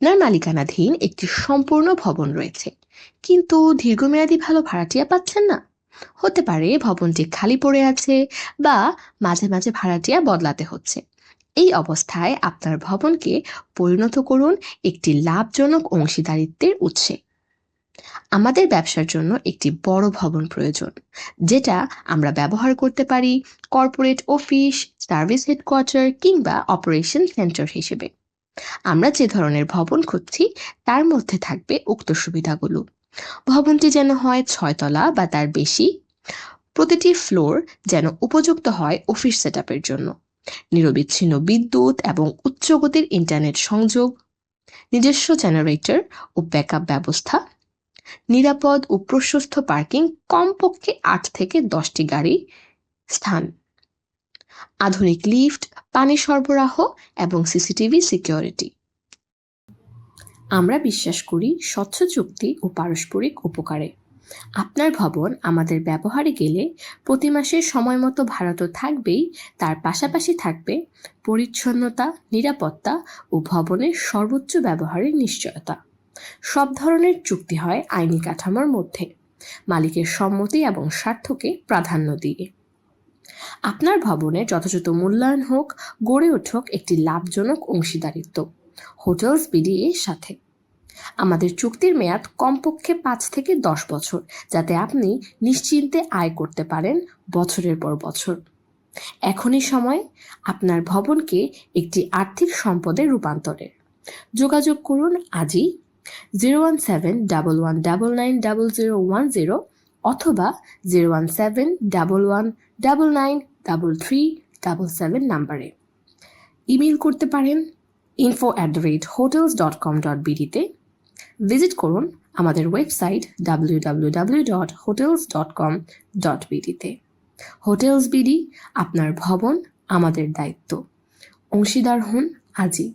আপনার মালিকানাধীন একটি সম্পূর্ণ ভবন রয়েছে। কিন্তু দীর্ঘমেয়াদী ভালো ভাড়াটিয়া পাচ্ছেন না। হতে পারে ভবনটি খালি পড়ে আছে বা মাঝে মাঝে ভাড়াটিয়া বদলাতে হচ্ছে। এই অবস্থায় আপনার ভবনকে পরিণত করুন একটি লাভজনক অংশীদারিত্বের উৎসে। আমাদের ব্যবসার জন্য একটি বড় ভবন প্রয়োজন, যেটা আমরা ব্যবহার করতে পারি কর্পোরেট অফিস, সার্ভিস হেডকোয়ার্টার কিংবা অপারেশন সেন্টার হিসেবে। আমরা যে ধরনের ভবন খুঁজছি, তার মধ্যে থাকবে উক্ত সুবিধাগুলো। ভবনটি যেন হয় ছয়তলা বা তার বেশি। প্রতিটি ফ্লোর যেন উপযুক্ত হয় অফিস সেটআপের জন্য। নিরবিচ্ছিন্ন বিদ্যুৎ এবং উচ্চগতির ইন্টারনেট সংযোগ। নিজস্ব জেনারেটর ও ব্যাকআপ ব্যবস্থা। নিরাপদ ও প্রশস্ত পার্কিং কমপক্ষে আট থেকে দশটি গাড়ি স্থান। আধুনিক লিফট, পানি সরবরাহ এবং সিসিটিভি সিকিউরিটি। আমরা বিশ্বাস করি স্বচ্ছ চুক্তি ও পারস্পরিক উপকারে। আপনার ভবন আমাদের ব্যবহারে গেলে প্রতি মাসে সময় মতো ভাড়া তো থাকবেই, তার পাশাপাশি থাকবে পরিচ্ছন্নতা, নিরাপত্তা ও ভবনের সর্বোচ্চ ব্যবহারের নিশ্চয়তা। সব ধরনের চুক্তি হয় আইনি কাঠামোর মধ্যে। মালিকের সম্মতি এবং স্বার্থকে প্রাধান্য দিয়ে। আপনার ভবনের যথাযথ মূল্যায়ন হোক, গড়ে উঠুক একটি লাভজনক অংশীদারিত্ব। হোটেলস বিডি এর সাথে। আমাদের চুক্তির মেয়াদ কমপক্ষে পাঁচ থেকে দশ বছর, যাতে আপনি নিশ্চিন্তে আয় করতে পারেন বছরের পর বছর। এখনই সময় আপনার ভবনকে একটি আর্থিক সম্পদে রূপান্তরের যোগাযোগ করুন আজই zero one seven double one double nine double zero one zero অথবা zero one seven double one double nine double three double seven নাম্বারে। ইমেল করতে পারেন info at the rate hotels dot com dot বিডিতে visit করুন আমাদের website W W W dot hotels dot com dot বিডিতে hotels BD, আপনার ভবন, আমাদের দায়িত্ব। অংশীদার হন আজই